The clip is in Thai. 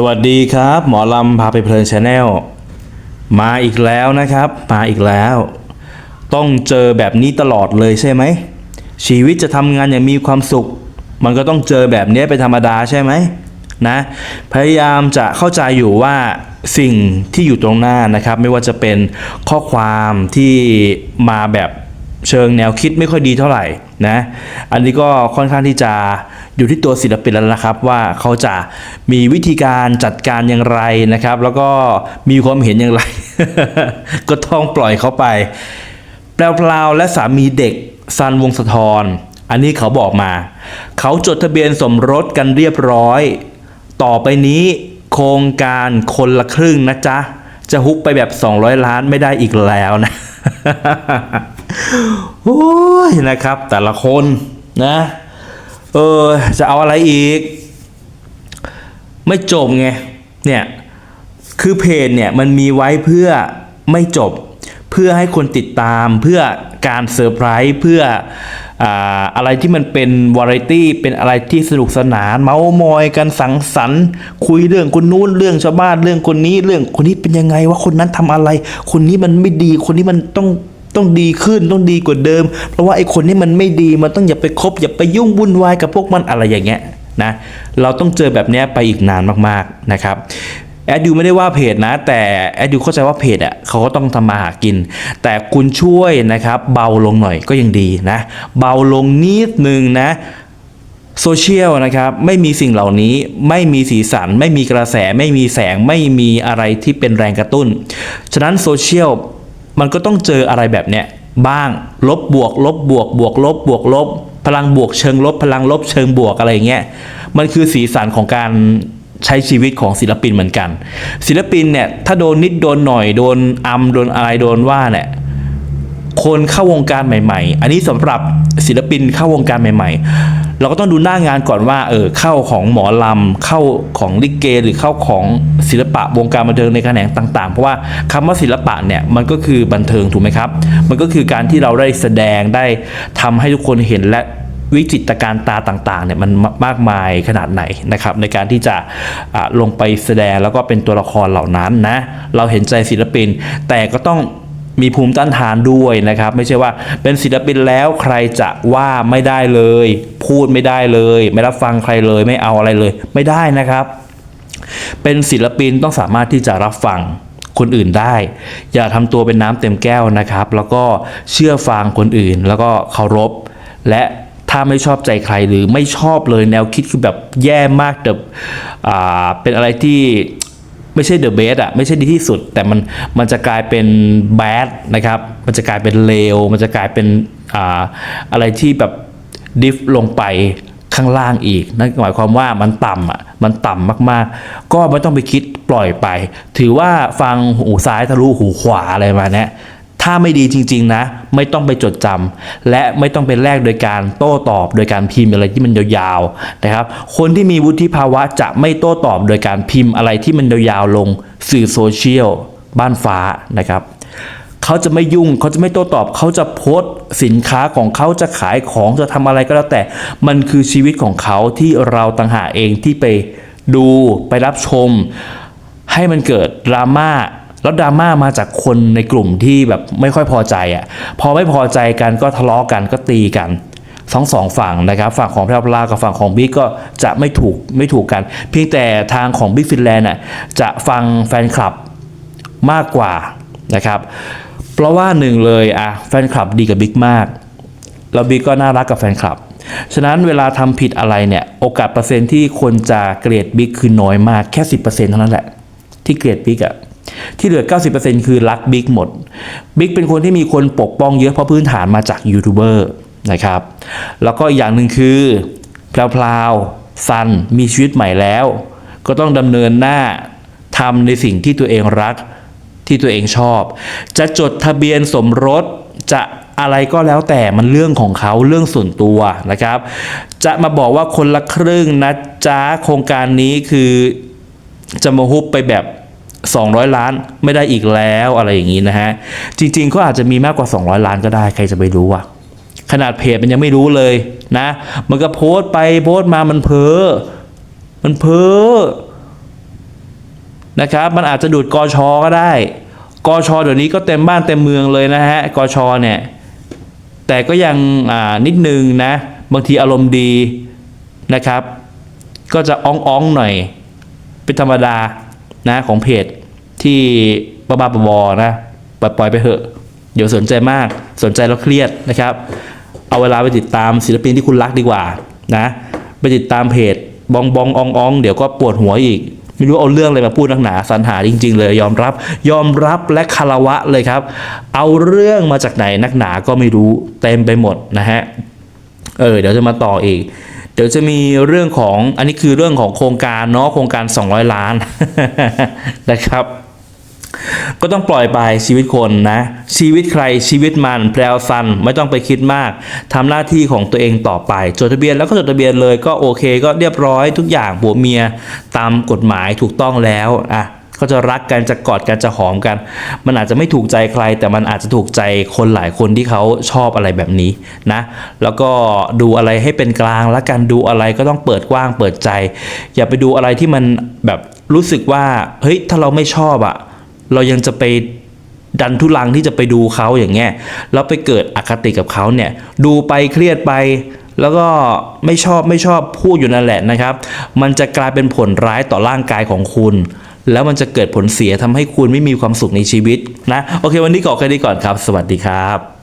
สวัสดีครับ หมอลำพาไปเพลินชาแนลมาอีกแล้วนะครับ มาอีกแล้ว ต้องเจอแบบนี้ตลอดเลยใช่ไหม ชีวิตจะทำงานอย่างมีความสุข มันก็ต้องเจอแบบนี้เป็นธรรมดาใช่ไหมนะ พยายามจะเข้าใจอยู่ว่าสิ่งที่อยู่ตรงหน้านะครับ ไม่ว่าจะเป็นข้อความที่มาแบบ เชิงแนวคิดไม่ค่อยดีเท่าไหร่นะ อันนี้ก็ค่อนข้างที่จะอยู่ที่ตัวศิลปินแล้วนะครับ ว่าเขาจะมีวิธีการจัดการอย่างไรนะครับ แล้วก็มีความเห็นอย่างไร ก็ต้องปล่อยเขาไปแปลวพลาวและสามีเด็กซันวงศธรอันนี้เขาบอกมา เขาจดทะเบียนสมรสกันเรียบร้อย ต่อไปนี้โครงการคนละครึ่งนะจ๊ะ จะฮุบไปแบบ 200 ล้านไม่ได้อีกแล้วนะ โอ้ยนะครับ แต่ละคนนะเออจะเอาอะไรอีก ไม่จบไงเนี่ยคือเพจเนี่ยมันมีไว้เพื่อไม่จบ เพื่อให้คนติดตามเพื่อการเซอร์ไพรส์เพื่ออาอะไรที่มันเป็นวาไรตี้เป็นอะไรที่สนุกสนาน เมาส์มอยกันสังสรรค์ คุยเรื่องคนนู้นเรื่องชาวบ้านเรื่องคนนี้เรื่องคนนี้เป็นยังไงว่าคนนั้นทำอะไร คนนี้มันไม่ดีคนนี้มันต้อง ต้องดีขึ้นต้องดีกว่าเดิม เพราะว่าไอ้คนนี้มันไม่ดีมันต้องอย่าไปคบอย่าไปยุ่งวุ่นวายกับพวกมันอะไรอย่างเงี้ยนะเราต้องเจอแบบนี้ไปอีกนานมากๆนะครับแอดยูไม่ได้ว่าเพจนะ แต่แอดยูเข้าใจว่าเพจอะเขาก็ต้องทำมาหากิน แต่คุณช่วยนะครับเบาลงหน่อยก็ยังดีนะ เบาลงนิดนึงนะโซเชียลนะครับไม่มีสิ่งเหล่านี้ไม่มีสีสัน ไม่มีกระแสไม่มีแสงไม่มีอะไรที่เป็นแรงกระตุ้น ฉะนั้นโซเชียล มันก็ต้องเจออะไรแบบเนี้ยบ้าง ลบบวก ลบบวก บวกลบบวกลบ พลังบวกเชิงลบ พลังลบเชิงบวกอะไรเงี้ย มันคือสีสันของการใช้ชีวิตของศิลปินเหมือนกัน ศิลปินเนี่ยถ้าโดนนิดโดนหน่อยโดนอัมโดนอะไรโดนว่าเนี่ยคนเข้าวงการใหม่ ๆ อันนี้สำหรับศิลปินเข้าวงการใหม่ ๆ เราก็ต้องดูหน้างานก่อนว่าเออเข้าของหมอลำเข้าของลิเก หรือเข้าของศิลปะวงการบันเทิงในแขนงต่างๆ เพราะว่าคำว่าศิลปะเนี่ยมันก็คือบันเทิงถูกไหมครับ มันก็คือการที่เราได้แสดงได้ทำให้ทุกคนเห็นและวิจิตการตาต่างๆเนี่ยมันมากมายขนาดไหนนะครับในการที่จะอ่าลงไปแสดงแล้วก็เป็นตัวละครเหล่านั้นนะเราเห็นใจศิลปินแต่ก็ต้อง มีภูมิต้านทานด้วยนะครับ ไม่ใช่ว่าเป็นศิลปินแล้วใครจะว่าไม่ได้เลย พูดไม่ได้เลย ไม่รับฟังใครเลยไม่เอาอะไรเลย ไม่ได้นะครับ เป็นศิลปินต้องสามารถที่จะรับฟังคนอื่นได้ อย่าทำตัวเป็นน้ำเต็มแก้วนะครับ แล้วก็เชื่อฟังคนอื่น แล้วก็เคารพ และถ้าไม่ชอบใจใครหรือไม่ชอบเลยแนวคิดคือแบบแย่มากแต่อ่าเป็นอะไรที่ ไม่ใช่เดอะเบสอะไม่ใช่ดีที่สุด แต่มันมันจะกลายเป็นแบดนะครับมันจะกลายเป็นเลวมันจะกลายเป็นอ่าอะไรที่แบบดิฟลงไปข้างล่างอีก นั่นหมายความว่ามันต่ำอะมันต่ำมากๆ ก็ไม่ต้องไปคิดปล่อยไป ถือว่าฟังหูซ้ายทะลุหูขวาอะไรมาเนี้ย ถ้าไม่ดีจริง ๆ นะ ไม่ต้องไปจดจำและไม่ต้องไปแลกโดยการโต้ตอบ โดยการพิมพ์อะไรที่มันยาวๆนะครับ คนที่มีวุฒิภาวะจะไม่โต้ตอบโดยการพิมพ์อะไรที่มันยาวๆลงสื่อโซเชียลบ้านฟ้านะครับเขาจะไม่ยุ่งเขาจะไม่โต้ตอบ เขาจะโพสสินค้าของเขาจะขายของจะทำอะไรก็แล้วแต่ มันคือชีวิตของเขาที่เราต่างหากเองที่ไปดูไปรับชม ให้มันเกิดดราม่า แล้วดราม่ามาจากคนในกลุ่มที่แบบไม่ค่อยพอใจอะ่ะพอไม่พอใจกันก็ทะเลาะกันก็ตีกันทั้งสองฝั่งนะครับฝั่งของแพรวพลากับฝั่งของบิ๊กก็จะไม่ถูกไม่ถูกกัน เพียงแต่ทางของบิ๊กฟินแลนด์อะจะฟังแฟนคลับมากกว่านะครับเพราะว่าหนึ่งเลยอะแฟนคลับดีกับบิ๊กมากแล้วบิ๊กก็น่ารักกับแฟนคลับ ฉะนั้นเวลาทำผิดอะไรเนี่ยโอกาสเปอร์เซ็นต์ที่คนจะเกลียดบิ๊กคือน้อยมากแค่ 10%เท่านั้นแหละที่เกลียดบิ๊กอะ ที่เหลือ 90%คือรักบิ๊กหมด บิ๊กเป็นคนที่มีคนปกป้องเยอะเพราะพื้นฐานมาจากยูทูบเบอร์นะครับ แล้วก็อีกอย่างหนึ่งคือแพลวๆซันมีชีวิตใหม่แล้ว ก็ต้องดำเนินหน้าทำในสิ่งที่ตัวเองรักที่ตัวเองชอบ จะจดทะเบียนสมรสจะอะไรก็แล้วแต่มันเรื่องของเขาเรื่องส่วนตัวนะครับ จะมาบอกว่าคนละครึ่งนะจ๊ะโครงการนี้คือจะมาฮุบไปแบบ 200 ล้านไม่ได้อีกแล้วอะไรอย่างนี้นะฮะ จริงๆก็อาจจะมีมากกว่า 200 ล้านก็ได้ใครจะไปรู้อะขนาดเพจมันยังไม่รู้เลยนะ มันก็โพสต์ไปโพสต์มามันเพ้อมันเพ้อนะครับมันอาจจะดูดกอชอก็ได้กอชอเดี๋ยวนี้ก็เต็มบ้านเต็มเมืองเลยนะฮะกอชอเนี่ยแต่ก็ยังอ่านิดนึงนะ บางทีอารมณ์ดีนะครับ ก็จะอ้องอ้องๆหน่อยเป็นธรรมดา นะของเพจที่บ้าบ้าๆบอๆนะปล่อยปล่อยไปเถอะ เดี๋ยวสนใจมากสนใจแล้วเครียดนะครับ เอาเวลาไปติดตามศิลปินที่คุณรักดีกว่านะไปติดตามเพจบองบองอองอองเดี๋ยวก็ปวดหัวอีก ไม่รู้เอาเรื่องอะไรมาพูดนักหนาสรรหาจริง ๆ เลยยอมรับ ยอมรับและคารวะเลยครับ เอาเรื่องมาจากไหนนักหนาก็ไม่รู้เต็มไปหมดนะฮะเออเดี๋ยวจะมาต่ออีก เดี๋ยวจะมีเรื่องของอันนี้คือเรื่องของโครงการเนาะโครงการ 200 ล้านนะครับ ก็ต้องปล่อยไปชีวิตคนนะ ชีวิตใครชีวิตมันแพลวซันไม่ต้องไปคิดมากทำหน้าที่ของตัวเองต่อไป จดทะเบียนแล้วก็จดทะเบียนเลยก็โอเค ก็เรียบร้อยทุกอย่างผัวเมียตามกฎหมายถูกต้องแล้วอะ ก็จะรักกันจะกอดกันจะหอมกัน มันอาจจะไม่ถูกใจใคร แต่มันอาจจะถูกใจคนหลายคนที่เขาชอบอะไรแบบนี้นะ แล้วก็ดูอะไรให้เป็นกลางแล้วกันดูอะไรก็ต้องเปิดกว้างเปิดใจ อย่าไปดูอะไรที่มันแบบรู้สึกว่าเฮ้ยถ้าเราไม่ชอบอะเรายังจะไปดันทุลังที่จะไปดูเขาอย่างเงี้ยแล้วไปเกิดอคติกับเขาเนี่ยดูไปเครียดไปแล้วก็ไม่ชอบไม่ชอบพูดอยู่นั่นแหละนะครับ มันจะกลายเป็นผลร้ายต่อร่างกายของคุณ แล้วมันจะเกิดผลเสียทำให้คุณไม่มีความสุขในชีวิตนะ โอเค วันนี้ก็แค่นี้ก่อนครับ สวัสดีครับ